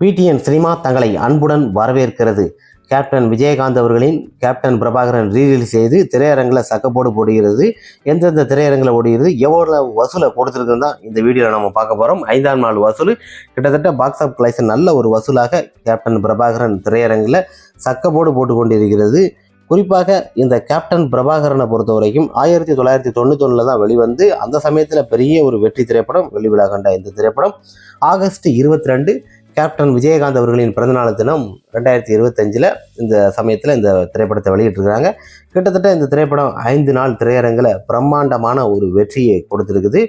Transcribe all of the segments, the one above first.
PTN cinema தங்களை அன்புடன் வரவேற்கிறது. கேப்டன் விஜயகாந்த் அவர்களின் கேப்டன் பிரபாகரன் ரீலீஸ் செய்து திரையரங்கில் சக்கப்போடு போடுகிறது. எந்தெந்த திரையரங்கில் ஓடுகிறது எவ்வளோ வசூலை கொடுத்துருக்குன்னு தான் இந்த வீடியோவில் நம்ம பார்க்க போகிறோம் ஐந்தாம் நாள் வசூல். கிட்டத்தட்ட பாக்ஸ் ஆஃப் கலெக்ஷன் நல்ல ஒரு வசூலாக கேப்டன் பிரபாகரன் திரையரங்கில் சக்கப்போடு போட்டு கொண்டிருக்கிறது குறிப்பாக இந்த கேப்டன் பிரபாகரனை பொறுத்த வரைக்கும் ஆயிரத்தி தொள்ளாயிரத்தி தொண்ணூத்தொன்னில் தான் வெளிவந்து அந்த சமயத்தில் பெரிய ஒரு வெற்றி திரைப்படம் வெளிவிழா கண்ட இந்த திரைப்படம். ஆகஸ்ட் இருபத்தி ரெண்டு கேப்டன் விஜயகாந்த் அவர்களின் பிறந்தநாள் தினம் ரெண்டாயிரத்தி இருபத்தஞ்சில் இந்த சமயத்தில் இந்த திரைப்படத்தை வெளியிட்டிருக்கிறாங்க. கிட்டத்தட்ட இந்த திரைப்படம் ஐந்து நாள் திரையரங்கில் பிரம்மாண்டமான ஒரு வெற்றியை கொடுத்துருக்குது.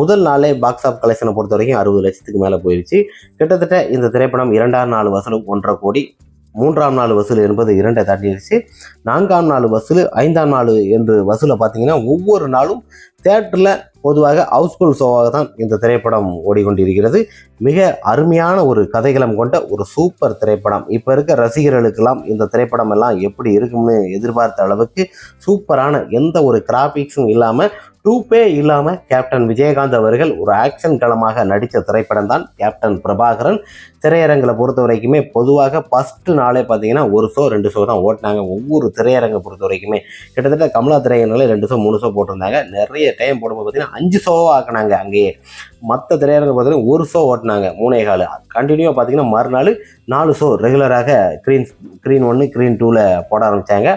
முதல் நாளே பாக்ஸ் ஆஃப் கலெக்ஷனை பொறுத்த வரைக்கும் அறுபது லட்சத்துக்கு மேலே போயிடுச்சு கிட்டத்தட்ட இந்த திரைப்படம் இரண்டாம் நாள் வசூலும் ஒன்றரை கோடி மூன்றாம் நாள் வசூல் என்பது இரண்டை தாண்டிடுச்சு. நான்காம் நாள் வசூல் ஐந்தாம் நாள் என்று வசூலை பார்த்தீங்கன்னா ஒவ்வொரு நாளும் தேட்டரில் பொதுவாக ஹவுஸ்ஃபுல் ஷோவாக தான் இந்த திரைப்படம் ஓடிக்கொண்டிருக்கிறது. மிக அருமையான ஒரு கதைகளம் கொண்ட ஒரு சூப்பர் திரைப்படம். இப்போ இருக்க ரசிகர்களுக்கெல்லாம் இந்த திரைப்படம் எல்லாம் எப்படி இருக்கும்னு எதிர்பார்த்த அளவுக்கு சூப்பரான எந்த ஒரு கிராபிக்ஸும் இல்லாமல் டூப்பே இல்லாமல் கேப்டன் விஜயகாந்த் அவர்கள் ஒரு ஆக்ஷன் களமாக நடித்த திரைப்படம் தான் கேப்டன் பிரபாகரன். திரையரங்களை பொறுத்த வரைக்குமே பொதுவாக ஃபஸ்ட்டு நாளே பார்த்தீங்கன்னா ஒரு ஷோ ரெண்டு ஷோ தான் ஓட்டினாங்க. ஒவ்வொரு திரையரங்கை பொறுத்த வரைக்குமே கிட்டத்தட்ட கமலா திரையரங்கில் ரெண்டு ஷோ மூணு ஷோ போட்டிருந்தாங்க. நிறைய டைம் போடும்போது பார்த்தீங்கன்னா அஞ்சு ஷோவாக ஆக்கினாங்க அங்கேயே. மற்ற திரையரங்கு பார்த்தீங்கன்னா ஒரு ஷோ ஓட்டினாங்க மூணே கால். கண்டினியூவாக பார்த்தீங்கன்னா மறுநாள் நாலு ஷோ ரெகுலராக க்ரீன் க்ரீன் ஒன்று க்ரீன் டூவில் போட ஆரம்பித்தாங்க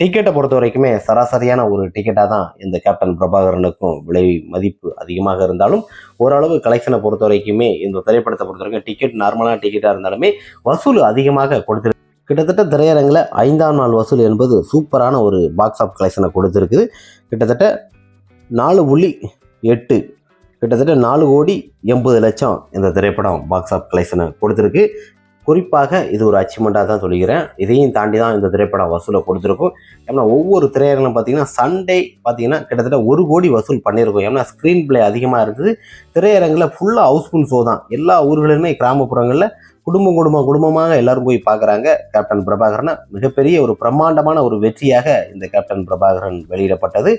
டிக்கெட்டை பொறுத்த வரைக்குமே சராசரியான ஒரு டிக்கெட்டாக தான் இந்த கேப்டன் பிரபாகரனுக்கும் விலை மதிப்பு அதிகமாக இருந்தாலும் ஓரளவு கலெக்ஷனை பொறுத்த வரைக்குமே இந்த திரைப்படத்தை பொறுத்த வரைக்கும் டிக்கெட் நார்மலான டிக்கெட்டாக இருந்தாலுமே வசூல் அதிகமாக கொடுத்துருக்கு கிட்டத்தட்ட திரையரங்கில் ஐந்தாம் நாள் வசூல் என்பது சூப்பரான ஒரு பாக்ஸ் ஆஃப் கலெக்ஷனை கொடுத்துருக்குது. கிட்டத்தட்ட நாலு புள்ளி எட்டு கிட்டத்தட்ட நாலு கோடி எண்பது லட்சம் இந்த திரைப்படம் பாக்ஸ் ஆஃப் கலெக்ஷனை கொடுத்துருக்கு. குறிப்பாக இது ஒரு அச்சீவ்மெண்ட்டாக தான் சொல்லிக்கிறேன். இதையும் தாண்டி தான் இந்த திரைப்படம் வசூலை கொடுத்துருக்கும். ஏன்னா ஒவ்வொரு திரையரங்கிலும் பார்த்தீங்கன்னா சண்டே பார்த்தீங்கன்னா கிட்டத்தட்ட ஒரு கோடி வசூல் பண்ணியிருக்கோம். ஏன்னா ஸ்க்ரீன் பிளே அதிகமாக இருக்குது. திரையரங்கில் ஃபுல்லாக ஹவுஸ்ஃபுல் ஷோ தான். எல்லா ஊர்களிலுமே கிராமப்புறங்களில் குடும்பம் குடும்பம் குடும்பமாக எல்லாரும் போய் பார்க்குறாங்க. கேப்டன் பிரபாகரனை மிகப்பெரிய ஒரு பிரம்மாண்டமான ஒரு வெற்றியாக இந்த கேப்டன் பிரபாகரன் வெளியிடப்பட்டது.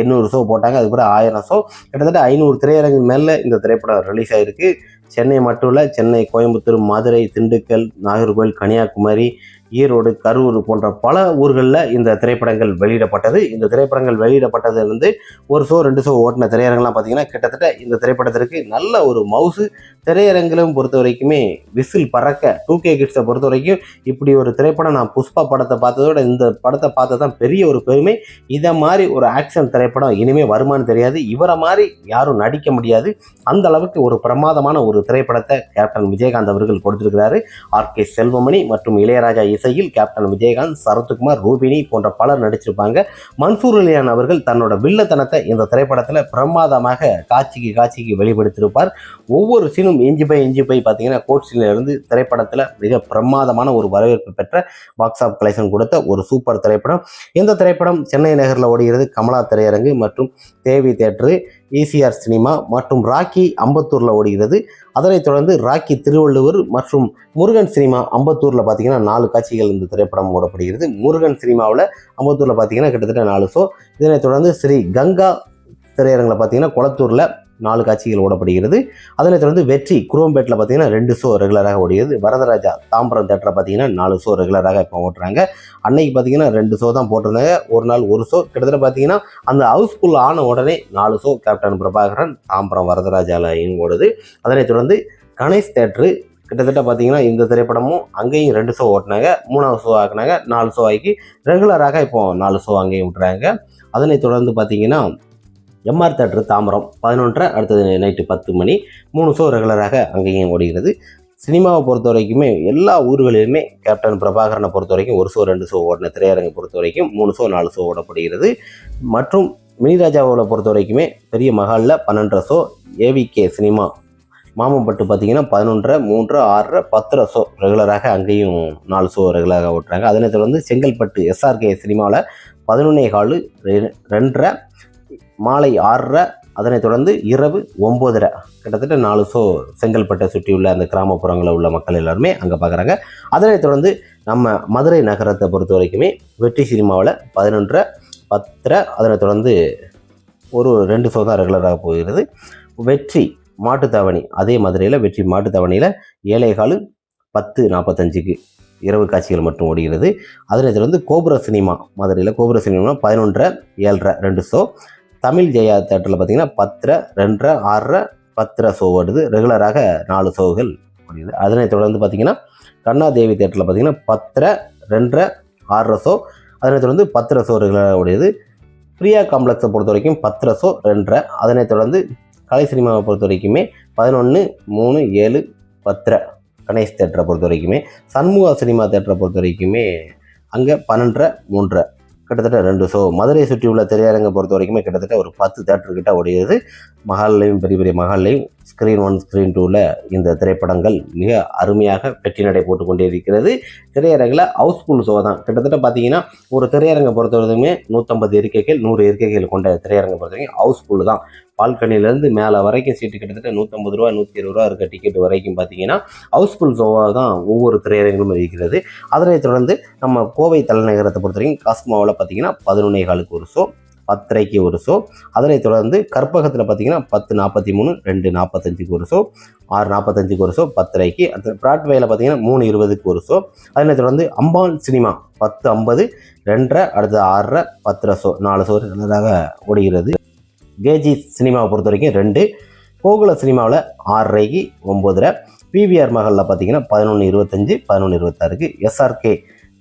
எண்ணூறு ஷோ போட்டாங்க. அதுக்கப்புறம் ஆயிரம் ஷோ கிட்டத்தட்ட ஐநூறு திரையரங்கு மேலே இந்த திரைப்படம் ரிலீஸ் ஆகிருக்கு சென்னை மட்டும் இல்லை சென்னை கோயம்புத்தூர் மதுரை திண்டுக்கல் நாகர்கோவில் கன்னியாகுமரி ஈரோடு கரூர் போன்ற பல ஊர்களில் இந்த திரைப்படங்கள் வெளியிடப்பட்டது. இந்த திரைப்படங்கள் வெளியிடப்பட்டதுலேருந்து ஒரு ஷோ ரெண்டு ஷோ ஓட்டின திரையரங்கெல்லாம் பார்த்தீங்கன்னா கிட்டத்தட்ட இந்த திரைப்படத்திற்கு நல்ல ஒரு மவுசு. திரையரங்கிலும் பொறுத்த வரைக்குமே விசில் பறக்க டூ கே கிட்ஸை பொறுத்த வரைக்கும் இப்படி ஒரு திரைப்படம் நான் புஷ்பா படத்தை பார்த்ததோட இந்த படத்தை பார்த்து தான் பெரிய ஒரு பெருமை. இதை மாதிரி ஒரு ஆக்ஷன் திரைப்படம் இனிமேல் வருமானு தெரியாது. இவரை மாதிரி யாரும் நடிக்க முடியாது. அந்த அளவுக்கு ஒரு பிரமாதமான ஒரு திரைப்படத்தை கேப்டன் விஜயகாந்த் அவர்கள் கொடுத்திருக்கிறாரு. ஆர். கே. செல்வமணி மற்றும் இளையராஜா இசையில் கேப்டன் விஜயகாந்த் சரத்குமார் ரூபினி போன்ற பலர் நடிச்சிருப்பாங்க. மன்சூர் அலியான் அவர்கள் தன்னோட வில்லத்தனத்தை இந்த திரைப்படத்தில் பிரமாதமாக காட்சிக்கு காட்சிக்கு வெளிப்படுத்தியிருப்பார். ஒவ்வொரு சீனும் இஞ்சி பை இஞ்சி பை பார்த்தீங்கன்னா இருந்து திரைப்படத்தில் மிக பிரமாதமான ஒரு வரவேற்பு பெற்ற பாக்ஸ் ஆஃப் கலெக்ஷன் கொடுத்த ஒரு சூப்பர் திரைப்படம். இந்த திரைப்படம் சென்னை நகரில் ஓடுகிறது கமலா திரையரங்கு மற்றும் தேவி தேட்டரு ஈசிஆர் சினிமா மற்றும் ராக்கி அம்பத்தூரில் ஓடுகிறது. அதனைத் தொடர்ந்து ராக்கி திருவள்ளுவர் மற்றும் முருகன் சினிமா அம்பத்தூரில் பார்த்தீங்கன்னா நாலு காட்சிகள் இந்த திரைப்படம் ஓடப்படுகிறது முருகன் சினிமாவில் அம்பத்தூரில் பார்த்தீங்கன்னா கிட்டத்தட்ட நாலு ஷோ இதனைத் தொடர்ந்து ஸ்ரீ கங்கா திரையரங்கில் பார்த்தீங்கன்னா குளத்தூரில் நாலு காட்சிகள் ஓடப்படுகிறது. அதனை தொடர்ந்து வெற்றி குரோம்பேட்டில் பார்த்தீங்கன்னா ரெண்டு ஷோ ரெகுலராக ஓடுகிறது வரதராஜா தாம்பரம் தேட்டரில் பார்த்தீங்கன்னா நாலு ஷோ ரெகுலராக இப்போ ஓட்டுறாங்க அன்னைக்கு பார்த்தீங்கன்னா ரெண்டு ஷோ தான் போட்டிருந்தாங்க. ஒரு நாள் ஒரு ஷோ கிட்டத்தட்ட பார்த்தீங்கன்னா அந்த ஹவுஸ்ஃபுல் ஆன உடனே நாலு ஷோ கேப்டன் பிரபாகரன் தாம்பரம் வரதராஜாலையும் ஓடுது. அதனைத் தொடர்ந்து கணேஷ் தேட்ரு கிட்டத்தட்ட பார்த்தீங்கன்னா இந்த திரைப்படமும் அங்கேயும் ரெண்டு ஷோ ஓட்டினாங்க. மூணாவது ஷோ ஆக்குனாங்க. நாலு ஷோ ஆக்கி ரெகுலராக இப்போ நாலு ஷோ அங்கேயும் விட்டுறாங்க. அதனைத் தொடர்ந்து பார்த்தீங்கன்னா எம்ஆர் தேட்டர் தாம்பரம் பதினொன்றரை அடுத்தது நைட்டு பத்து மணி. மூணு ஷோ ரெகுலராக அங்கேயும் ஓடுகிறது. சினிமாவை பொறுத்த வரைக்குமே எல்லா ஊர்களிலுமே கேப்டன் பிரபாகரனை பொறுத்த வரைக்கும் ஒரு ஷோ ரெண்டு ஷோ ஓடின திரையரங்கை பொறுத்த வரைக்கும் மூணு ஷோ நாலு ஷோ ஓடப்படுகிறது. மற்றும் மினிராஜாவில் பொறுத்த வரைக்குமே பெரிய மகாலில் பன்னெண்டரை ஷோ ஏவிகே சினிமா. மாமம்பட்டு பார்த்தீங்கன்னா பதினொன்றரை மூன்று ஆறரை பத்தரை ஷோ ரெகுலராக அங்கேயும் நாலு ஷோ ரெகுலராக ஓட்டுறாங்க. அதனை தொடர்ந்து செங்கல்பட்டு எஸ்ஆர்கே சினிமாவில் பதினொன்னே காலு ரெண்டரை மாலை ஆறரை அதனைத் தொடர்ந்து இரவு ஒம்போதரை. கிட்டத்தட்ட நாலு ஷோ செங்கல்பட்டை சுற்றியுள்ள அந்த கிராமப்புறங்களில் உள்ள மக்கள் எல்லாருமே அங்கே பார்க்குறாங்க அதனைத் தொடர்ந்து நம்ம மதுரை நகரத்தை பொறுத்த வரைக்குமே வெற்றி சினிமாவில் பதினொன்றரை பத்தரை அதனைத் தொடர்ந்து ஒரு ரெண்டு ஷோ தான் ரெகுலராக போகிறது. வெற்றி மாட்டுத்தாவணி அதே மதுரையில் வெற்றி மாட்டுத்தாவணியில் ஏழை காலு பத்து நாற்பத்தஞ்சுக்கு இரவு காட்சிகள் மட்டும் ஓடுகிறது. அதனை தொடர்ந்து கோபுர சினிமா மதுரையில் கோபுர சினிமா பதினொன்றரை ஏழரை ரெண்டு ஷோ தமிழ் ஜெயா தேட்டரில் பார்த்தீங்கன்னா பத்தரை ரெண்டரை ஆறரை பத்தரை ஷோ ஓடுது ரெகுலராக நாலு ஷோகள் ஓடுது அதனைத் தொடர்ந்து பார்த்தீங்கன்னா கண்ணாதேவி தேட்டரில் பார்த்தீங்கன்னா பத்தரை ரெண்டரை ஆறரை ஷோ அதனைத் தொடர்ந்து பத்தரை ஷோ ரெகுலராக ஓடியது பிரியா காம்ப்ளெக்ஸை பொறுத்த வரைக்கும் பத்தரை ஷோ ரெண்டரை. அதனைத் தொடர்ந்து கலை சினிமாவை பொறுத்த வரைக்குமே பதினொன்று மூணு ஏழு பத்தரை. கணேஷ் தேட்டரை பொறுத்த வரைக்குமே. சண்முகா சினிமா தேட்டரை பொறுத்த வரைக்குமே அங்கே பன்னெண்டரை மூன்றரை. கிட்டத்தட்ட ரெண்டு. ஷோ மதுரையை சுற்றி உள்ள திரையரங்கை பொறுத்த வரைக்குமே கிட்டத்தட்ட ஒரு பத்து தேட்டர்கிட்ட கிட்ட ஓடியது. பெரிய பெரிய மஹால்லையும் ஸ்க்ரீன் ஒன் ஸ்க்ரீன் டூவில் இந்த திரைப்படங்கள் மிக அருமையாக வெற்றி நடை போட்டு கொண்டே இருக்கிறது. திரையரங்கில் ஹவுஸ்ஃபுல் ஷோ தான். கிட்டத்தட்ட பார்த்தீங்கன்னா ஒரு திரையரங்கை பொறுத்தவரைக்குமே நூற்றம்பது இருக்கைகள் நூறு இருக்கைகள் கொண்ட திரையரங்கை பொறுத்த வரைக்கும் ஹவுஸ்ஃபுல் தான். பால்கனிலேருந்து மேலே வரைக்கும் சீட்டு கிட்டத்தட்ட நூற்றம்பது ரூபா நூற்றி இருபது ரூபா இருக்க டிக்கெட் வரைக்கும் பார்த்தீங்கன்னா ஹவுஸ்ஃபுல் ஷோவாக தான் ஒவ்வொரு திரையரங்கிலும் இருக்கிறது. அதனைத் தொடர்ந்து நம்ம கோவை தலைநகரத்தை பொறுத்த வரைக்கும் காஸ்மாவில் பார்த்தீங்கன்னா பதினொன்னே காலுக்கு ஒரு ஷோ பத்தரைக்கு ஒரு ஷோ அதனைத் தொடர்ந்து கற்பகத்தில் பார்த்தீங்கன்னா பத்து நாற்பத்தி மூணு ரெண்டு நாற்பத்தஞ்சுக்கு ஒரு ஷோ ஆறு நாற்பத்தஞ்சுக்கு ஒரு ஷோ பத்தரைக்கு அடுத்து பிராட்வேயில் பார்த்தீங்கன்னா மூணு இருபதுக்கு ஒரு ஷோ அதனைத் தொடர்ந்து அம்பான் சினிமா பத்து ஐம்பது ரெண்டரை அடுத்து ஆறரை பத்தரை ஷோ நாலு ஷோ நல்லதாக ஓடுகிறது. கேஜி சினிமாவை பொறுத்த வரைக்கும் ரெண்டு கோகுல சினிமாவில் ஆறரைக்கு ஒம்போதரை பிவிஆர் மகளில் பார்த்தீங்கன்னா பதினொன்று இருபத்தஞ்சி பதினொன்று இருபத்தாறுக்கு எஸ்ஆர்கே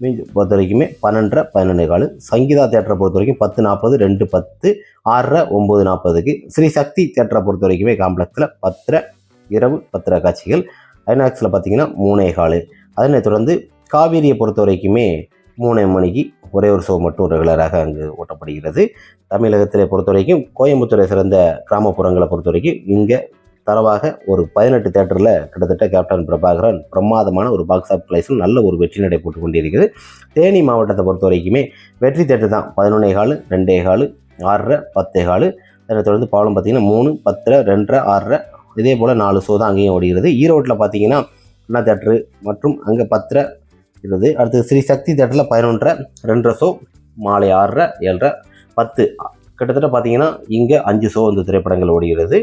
மீன் பொறுத்த வரைக்குமே பன்னெண்டரை பதினொன்று காலு. சங்கீதா தேட்டரை பொறுத்த வரைக்கும் பத்து நாற்பது ரெண்டு பத்து ஆறரை ஒம்பது நாற்பதுக்கு. ஸ்ரீ சக்தி தேட்டரை பொறுத்த வரைக்குமே காம்ப்ளெக்ஸில் பத்தரை இரவு பத்தரை காட்சிகள். ஐநாக்ஸில் பார்த்தீங்கன்னா மூணே காலு. அதனை தொடர்ந்து காவேரியை பொறுத்த வரைக்குமே மூணே மணிக்கு ஒரே ஒரு ஷோ மட்டும் ரெகுலராக அங்கு ஓட்டப்படுகிறது. தமிழகத்தில் பொறுத்த வரைக்கும் கோயம்புத்தூரை சிறந்த கிராமப்புறங்களை பொறுத்த வரைக்கும் இங்கே தரவாக ஒரு பதினெட்டு தேட்டரில் கிட்டத்தட்ட கேப்டன் பிரபாகரன் பிரமாதமான ஒரு பாக்ஸ் ஆஃப் நல்ல ஒரு வெற்றி நடை போட்டு கொண்டிருக்கிறது. தேனி மாவட்டத்தை பொறுத்த வரைக்குமே வெற்றி தேட்டர் தான். பதினொன்னே காலு ரெண்டே காலு ஆறரை பத்தே காலு. அதை தொடர்ந்து பாலம் பார்த்தீங்கன்னா மூணு பத்தரை ரெண்டரை ஆறரை. இதே போல் நாலு ஷோ தான் அங்கேயும் ஓடுகிறது ஈரோட்டில் பார்த்தீங்கன்னா அண்ணா தேட்டரு மற்றும் அங்கே பத்தரை. இருக்குது அடுத்து ஸ்ரீ சக்தி தேட்டரில் பதினொன்றரை ரெண்டரை ஷோ மாலை ஆறரை ஏழரை பத்து. கிட்டத்தட்ட பார்த்தீங்கன்னா இங்கே அஞ்சு ஷோ இந்த திரைப்படங்கள் ஓடுகிறது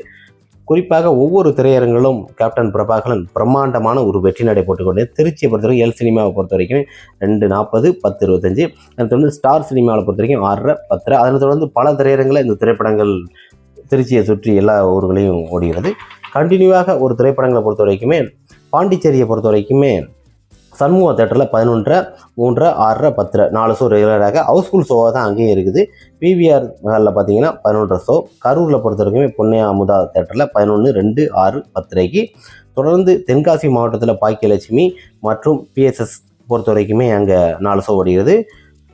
குறிப்பாக ஒவ்வொரு திரையரங்கிலும் கேப்டன் பிரபாகரன் பிரம்மாண்டமான ஒரு வெற்றி நடை போட்டுக்கொண்டு திருச்சியை பொறுத்தவரைக்கும் எல் சினிமாவை பொறுத்த வரைக்கும் ரெண்டு நாற்பது பத்து இருபத்தஞ்சு. அதை தொடர்ந்து ஸ்டார் சினிமாவில் பொறுத்த வரைக்கும் ஆறரை பத்தரை. அதனை தொடர்ந்து பல திரையரங்கில் இந்த திரைப்படங்கள் திருச்சியை சுற்றி எல்லா ஊர்களையும் ஓடுகிறது. கண்டினியூவாக ஒரு திரைப்படங்களை பொறுத்த வரைக்குமே பாண்டிச்சேரியை பொறுத்த வரைக்குமே சண்முக தேட்டரில் பதினொன்றரை மூன்றரை ஆறரை பத்தரை நாலு ஷோ ரெகுலராக ஹவுஸ்ஃபுல் ஷோவாக தான் அங்கேயும் இருக்குது. பிவிஆர் மஹாலில் பார்த்தீங்கன்னா பதினொன்றரை ஷோ கரூரில் பொறுத்த வரைக்கும் பொன்னையா அமுதா தேட்டரில் பதினொன்று ரெண்டு ஆறு பத்தரைக்கு. தொடர்ந்து தென்காசி மாவட்டத்தில் பாக்கியலட்சுமி மற்றும் பிஎஸ்எஸ் பொறுத்த வரைக்குமே அங்கே நாலு ஷோ ஓடுகிறது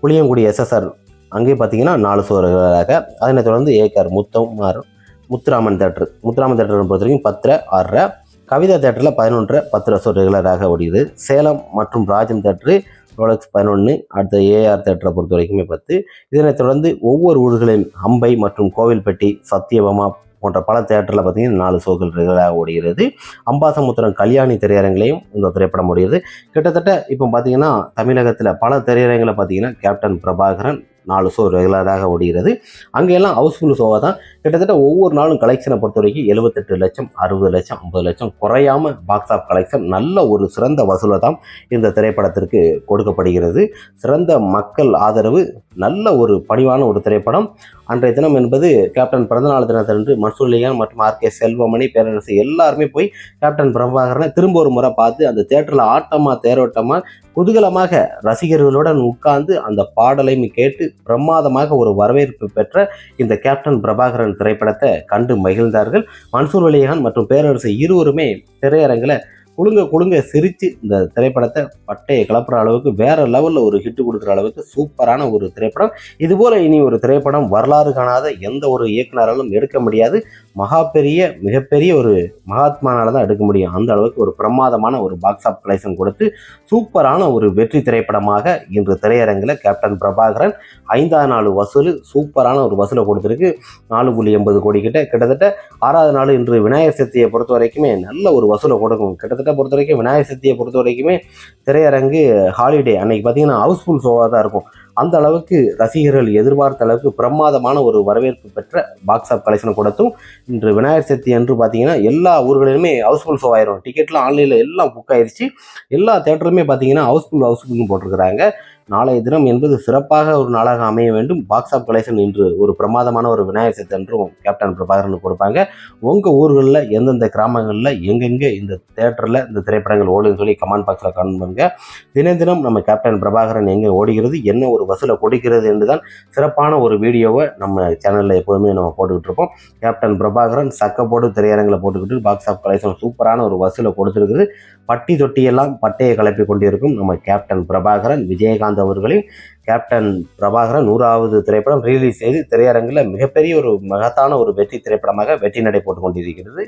புளியங்குடி எஸ்எஸ்ஆர் அங்கேயும் பார்த்தீங்கன்னா நாலு ஷோ ரெகுலராக அதனை தொடர்ந்து ஏகர் முத்தமார் முத்துராமன் தேட்டர். முத்துராமன் தேட்டர் பொறுத்த வரைக்கும் பத்தரை ஆறரை. கவிதா தேட்டரில் பதினொன்று பத்து வருஷம் ரெகுலராக ஓடியது. சேலம் மற்றும் ராஜம் தேட்டரு ரோலக்ஸ் பதினொன்று அடுத்த ஏஆர் தேட்டரை பொறுத்த வரைக்குமே பத்து. இதனைத் தொடர்ந்து ஒவ்வொரு ஊர்களின் அம்பை மற்றும் கோவில்பட்டி சத்தியபமா போன்ற பல தேட்டரில் பார்த்தீங்கன்னா நாலு ஷோக்கள் ரெகுலராக ஓடுகிறது அம்பாசமுத்திரம் கல்யாணி திரையரங்கிலையும் இந்த திரைப்படம் ஓடுகிறது கிட்டத்தட்ட இப்போ பார்த்தீங்கன்னா தமிழகத்தில் பல திரையரங்கில் பார்த்தீங்கன்னா கேப்டன் பிரபாகரன் நாலு ஷோ ரெகுலராக ஓடுகிறது அங்கெல்லாம் ஹவுஸ்ஃபுல் ஷோவாக தான். கிட்டத்தட்ட ஒவ்வொரு நாளும் கலெக்ஷனை பொறுத்த வரைக்கும் எழுபத்தெட்டு லட்சம் அறுபது லட்சம் ஐம்பது லட்சம் குறையாம பாக்ஸ் ஆஃப் கலெக்ஷன் நல்ல ஒரு சிறந்த வசூலை தான் இந்த திரைப்படத்திற்கு கொடுக்கப்படுகிறது. சிறந்த மக்கள் ஆதரவு நல்ல ஒரு பணிவான ஒரு திரைப்படம். அன்றைய தினம் என்பது கேப்டன் பிறந்தநாள் தினத்தன்று மன்சூர்லியான் மற்றும் ஆர் கே செல்வமணி பேரரசு எல்லாருமே போய் கேப்டன் பிரபாகரனை திரும்ப ஒரு முறை பார்த்து அந்த தேட்டரில் ஆட்டமாக தேரோட்டமாக குதூகலமாக ரசிகர்களுடன் உட்கார்ந்து அந்த பாடலையும் கேட்டு பிரமாதமாக ஒரு வரவேற்பு பெற்ற இந்த கேப்டன் பிரபாகரன் திரைப்படத்தை கண்டு மகிழ்ந்தார்கள். மன்சூர் அலிகான் மற்றும் பேரரசு இருவருமே திரையரங்கில் குழுங்க குழுங்க சிரித்து இந்த திரைப்படத்தை பட்டையை கிளப்புற அளவுக்கு வேற லெவலில் ஒரு ஹிட் கொடுக்குற அளவுக்கு சூப்பரான ஒரு திரைப்படம். இதுபோல் இனி ஒரு திரைப்படம் வரலாறு காணாத எந்த ஒரு இயக்குனராலும் எடுக்க முடியாது. மகா பெரிய மிகப்பெரிய ஒரு மகாத்மானால தான் எடுக்க முடியும். அந்த அளவுக்கு ஒரு பிரமாதமான ஒரு பாக்ஸ் ஆஃப் கலெக்ஷன் கொடுத்து சூப்பரான ஒரு வெற்றி திரைப்படமாக இன்று திரையரங்கில் கேப்டன் பிரபாகரன் ஐந்தாவது நாள் வசூல் சூப்பரான ஒரு வசூலை கொடுத்துருக்கு. நாலு புள்ளி எண்பது கோடி கிட்ட கிட்டத்தட்ட ஆறாவது நாள் இன்று விநாயகர் சதுர்த்தியை பொறுத்த வரைக்குமே நல்ல ஒரு வசூலை கொடுக்கும். கிட்டத்தட்ட பொறுத்த வரைக்கும் விநாயகர் சதுர்த்தியை பொறுத்த வரைக்குமே திரையரங்கு ஹாலிடே அன்னைக்கு பார்த்தீங்கன்னா ஹவுஸ்ஃபுல் ஷோவாக தான் இருக்கும். அந்த அளவுக்கு ரசிகர்கள் எதிர்பார்த்த அளவுக்கு பிரமாதமான ஒரு வரவேற்பு பெற்ற பாக்ஸ் ஆஃப் கலெக்ஷனை கொடுத்தும் இன்று விநாயகர் சதுர்த்தி அன்று பார்த்தீங்கன்னா எல்லா ஊர்களிலுமே ஹவுஸ்ஃபுல் ஷோ ஆயிரும். டிக்கெட்லாம் ஆன்லைனில் எல்லாம் புக் ஆயிடுச்சு எல்லா தேட்டருமே பார்த்தீங்கன்னா ஹவுஸ்ஃபுல் ஹவுஸ்ஃபுல்னு போட்டிருக்கிறாங்க. நாளைய தினம் என்பது சிறப்பாக ஒரு நாளாக அமைய வேண்டும். பாக்ஸ் ஆஃப் கலெக்ஷன் இன்று ஒரு பிரமாதமான ஒரு விநாயகர் சதுர்த்தி அன்றும் கேப்டன் பிரபாகரன் கொடுப்பாங்க. உங்கள் ஊர்களில் எந்தெந்த கிராமங்களில் எங்கெங்கே இந்த தேட்டரில் இந்த திரைப்படங்கள் ஓடுதுன்னு சொல்லி கமெண்ட் பாக்ஸில் கமெண்ட் பண்ணுங்கள் தினம் தினம் நம்ம கேப்டன் பிரபாகரன் எங்கே ஓடுகிறது என்ன ஒரு வசூலை கொடுக்கிறது என்று தான் சிறப்பான ஒரு வீடியோவை நம்ம சேனலில் எப்போதுமே நம்ம போட்டுக்கிட்டு இருப்போம். கேப்டன் பிரபாகரன் சக்கப்போடு திரையரங்கில் போட்டுக்கிட்டு பாக்ஸ் ஆஃப் கலெக்ஷன் சூப்பரான ஒரு வசூலை கொடுத்துருக்குது பட்டி தொட்டியெல்லாம் பட்டையை கலப்பி கொண்டிருக்கும் நம்ம கேப்டன் பிரபாகரன் விஜயகாந்த் விஜயகாந்த் அவர்களின் கேப்டன் பிரபாகரன் நூறாவது திரைப்படம் ரிலீஸ் செய்து திரையரங்கில் மிகப்பெரிய ஒரு மகத்தான ஒரு வெற்றி திரைப்படமாக வெற்றி நடை போட்டு கொண்டிருக்கிறது.